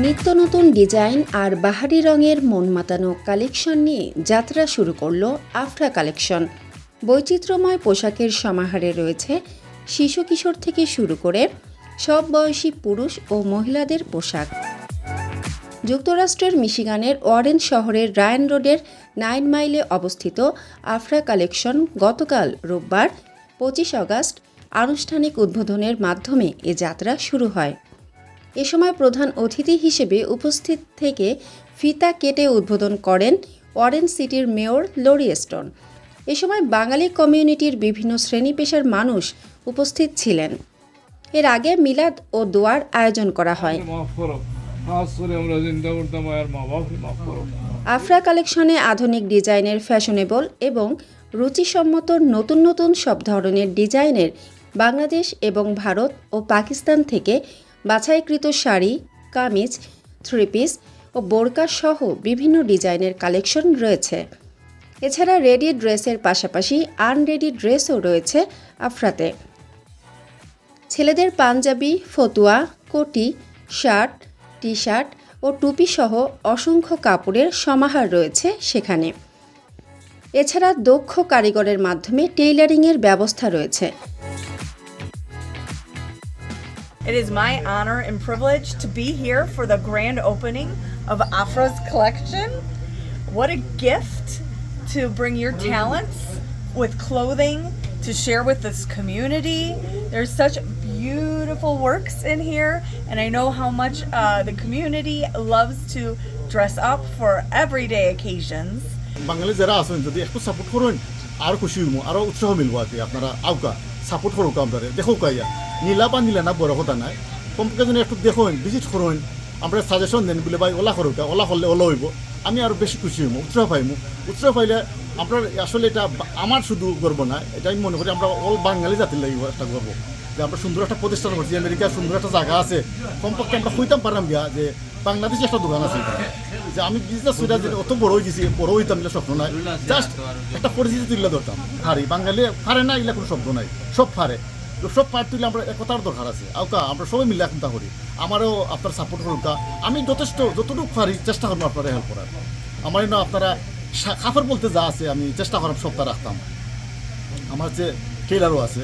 নিত্য নতুন ডিজাইন আর বাহারি রঙের মন মাতানো কালেকশন নিয়ে যাত্রা শুরু করল আফরা কালেকশন। বৈচিত্র্যময় পোশাকের সমাহারে রয়েছে শিশু কিশোর থেকে শুরু করে সব বয়সী পুরুষ ও মহিলাদের পোশাক। যুক্তরাষ্ট্রের মিশিগানের ওয়ারেন শহরের রায়ান রোডের নাইন মাইলে অবস্থিত আফরা কালেকশন গতকাল রোববার পঁচিশ আগস্ট আনুষ্ঠানিক উদ্বোধনের মাধ্যমে এ যাত্রা শুরু হয়। এ সময় প্রধান অতিথি হিসেবে উপস্থিত থেকে ফিতা কেটে উদ্বোধন করেন ওয়ারেন সিটির মেয়র লরি স্টোন। এ সময় বাঙালি কমিউনিটির বিভিন্ন শ্রেণি পেশার মানুষ উপস্থিত ছিলেন। এর আগে মিলাদ ও দোয়ার আয়োজন করা হয়। আফরা কালেকশনে আধুনিক ডিজাইনের ফ্যাশনেবল এবং রুচিসম্মত নতুন নতুন সব ধরনের ডিজাইনের বাংলাদেশ এবং ভারত ও পাকিস্তান থেকে বাছাইকৃত শাড়ি, কামিজ থ্রি পিস ও বোরকা সহ বিভিন্ন ডিজাইনের কালেকশন রয়েছে। এছাড়া রেডি ড্রেসের পাশাপাশি আনরেডি ড্রেসও রয়েছে আফরাতে। ছেলেদের পাঞ্জাবি, ফতুয়া, কোটি, শার্ট টি শার্ট ও টুপি সহ অসংখ্য কাপড়ের সমাহার রয়েছে সেখানে। এছাড়া দক্ষ কারিগরের মাধ্যমে টেইলারিংয়ের ব্যবস্থা রয়েছে। It is my honor and privilege to be here for the grand opening of Afra's collection. What a gift to bring your talents with clothing to share with this community. There's such beautiful works in here, and I know how much uh, the community loves to dress up for everyday occasions. বাঙালি যারা আছেন যদি একটু support করুন আরো খুশি হইমু আরো উৎসাহ মিলবো আর কি আপনারা আউকা Support করুক আপনারা দেখো কাইয়া নীলা বা নীলা না বড় কথা নাই। কমপক্ষে যদি একটু দেখুন ভিজিট করুন আমরা সাজেশন দেন বলে, ভাই, ওলা করুক ওলা করলে ওলা হইব। আমি আরও বেশি খুশি হইমু, উৎসাহ পাইমু। উৎসাহ পাইলে আপনার আসলে এটা আমার শুধু গর্ব না, এটা আমি মনে করি আমরা অল বাঙালি জাতির লাগিব একটা গর্ব যে আমরা সুন্দর একটা প্রতিষ্ঠান করছি আমেরিকার সুন্দর একটা জায়গা আছে। কমপক্ষে আমরা হইতাম পারলাম গিয়া যে বাংলাদেশে একটা দোকান আছে যে আমি বিজনেস সুইটা যে অত বড় হয়ে গেছি, বড় হইতাম এগুলো স্বপ্ন নাই। জাস্ট একটা পরিচিতি তুলে ধরতাম। হারি বাঙালি পারে না, এগুলো কোনো শব্দ নাই। সব পারে তো সব পার তুলে আমরা একতার দরকার আছে। আউকা আমরা সবাই মিলে চিন্তা করি। আমারও আপনার সাপোর্ট করুক আমি যথেষ্ট, যতটুকু পারি চেষ্টা করব আপনারা হেল্প করার। আমার না, আপনারা খাবার বলতে যা আছে, আমি চেষ্টা করার সবটা রাখতাম। আমার যে টেলারও আছে,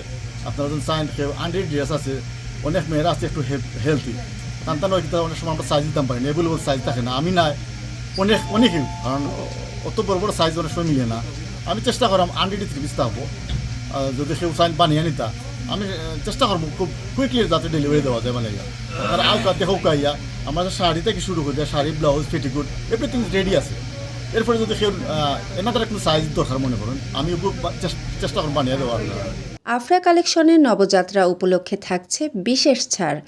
আপনারা যখন চাইন আন্ডার ড্রেস আছে, অনেক মেয়েরা আছে একটু হেলদি তান্তানো কিন্তু অনেক সময় আমরা সাইজ দিতাম পারি না। এগুলো সাইজ থাকে না। আমি না অনেক অনেকেই কারণ অত বড় বড় সাইজ অনেক সময় মিলে না। আমি চেষ্টা করাম আন্ডার থ্রি পিস থাকব যদি কেউ সাইজ বানিয়ে নিতা আমি চেষ্টা করব খুব কুইকলি যাতে ডেলিভারি দেওয়া যায় মানে আর আউকা দেখো কাইয়া আমার শাড়ি থেকে শুরু করে দেয়, sari blouse petticoat everything ready আছে। এরপরে যদি কেউ এনাদের একটু সাইজ দরকার মনে করেন আমি চেষ্টা করব বানিয়ে দেওয়ার আফরা কালেকশনের নবযাত্রা উপলক্ষে থাকছে বিশেষ ছাড়।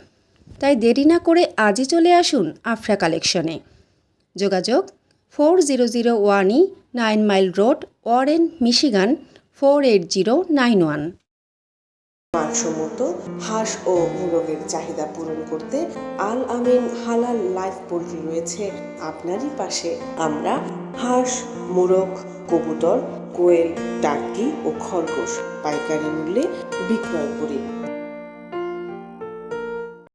তাই দেরি না করে আজই চলে আসুন আফরা কালেকশনে। যোগাযোগ four zero zero ওয়ানই nine mile road, Warren, Michigan, four eight zero nine one. মানসম্মত হাঁস ও মুরগের চাহিদা পূরণ করতে আল আমিন হালাল লাইফ পোল্ট্রি রয়েছে আপনারই পাশে। আমরা হাঁস, মোরগ, কবুতর, কোয়েল টার্কি ও খরগোশ পাইকারি মূল্যে বিক্রয় করি।